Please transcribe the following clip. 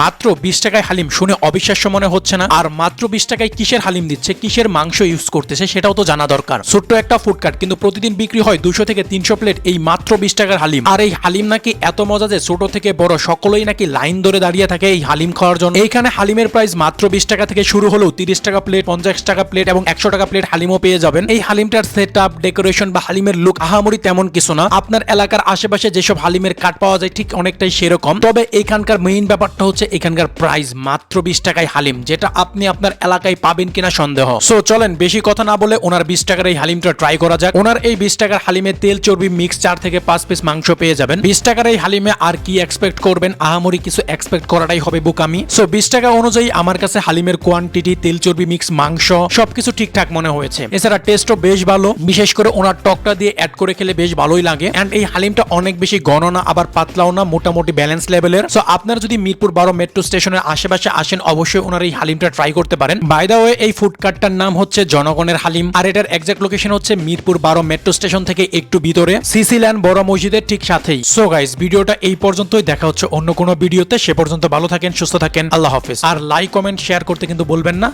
মাত্র বিশ টাকায় হালিম, শুনে অবিশ্বাস্য মনে হচ্ছে না। আর মাত্র বিশ টাকায় কিসের হালিম দিচ্ছে, কিসের মাংস ইউজ করতেছে, সেটাও তো জানা দরকার। ছোট্ট একটা ফুডকার্ট কিন্তু প্রতিদিন বিক্রি হয় দুশো থেকে তিনশো প্লেট এই মাত্র বিশ টাকার হালিম। আর এই হালিম নাকি এত মজা যে ছোট থেকে বড় সকলেই নাকি লাইন ধরে দাঁড়িয়ে থাকে এই হালিম খাওয়ার জন্য। এইখানে হালিমের প্রাইস মাত্র বিশ টাকা থেকে শুরু হলেও তিরিশ টাকা প্লেট পঞ্চাশ টাকা প্লেট এবং একশো টাকা প্লেট হালিমও পেয়ে যাবেন। এই হালিমটার সেট আপ ডেকোরেশন বা হালিমের লুক আহামরি তেমন কিছু না। আপনার এলাকার আশেপাশে যেসব হালিমের কাঠ পাওয়া যায়, ঠিক অনেকটাই সেরকম। তবে এখানকার মেইন ব্যাপারটা হচ্ছে এখানকার প্রাইস মাত্র বিশ টাকায় হালিম, যেটা আপনি আপনার এলাকায় পাবেন কিনা সন্দেহ। সো চলেন বেশি কথা না বলে ওনার বিশ টাকার এই হালিমটা ট্রাই করা যাক। ওনার এই বিশ টাকার হালিমে তেল, চর্বি মিক্স চার থেকে পাঁচ পিস মাংস পেয়ে যাবেন। বিশ টাকার এই হালিমে আর কি এক্সপেক্ট করবেন, আহামরি কিছু এক্সপেক্ট করাটাই হবে বুকামি। সো বিশ টাকা অনুযায়ী আমার কাছে হালিমের কোয়ান্টিটি তেল, চর্বি মিক্স মাংস সবকিছু ঠিকঠাক মনে হয়েছে। এছাড়া টেস্টও বেশ ভালো। বিশেষ করে ওনার টকটা দিয়ে অ্যাড করে খেলে বেশ ভালোই লাগে। এন্ড এই হালিমটা অনেক বেশি গণনা আবার পাতলাও না, মোটামুটি ব্যালেন্স লেভেলের সো আপনারা যদি মিরপুর বারো মেট্রো স্টেশনের আশেপাশে আসেন, অবশ্যই ওনার এই হালিমটা ট্রাই করতে পারেন। বাই দা ওয়ে এই ফুডকার্টটার নাম হচ্ছে জনগণের হালিম। আর এটার এক্সাক্ট লোকেশন হচ্ছে মিরপুর বারো মেট্রো স্টেশন থেকে একটু ভিতরে। সিসি ল্যান্ড বড় মসজিদের ঠিক সাথেই। সো গাইস ভিডিওটা এই পর্যন্তই। দেখা হচ্ছে অন্য কোনো ভিডিওতে। সে পর্যন্ত ভালো থাকেন, সুস্থ থাকেন। আল্লাহ হাফিজ। আর লাইক কমেন্ট শেয়ার করতে কিন্তু বলবেন না।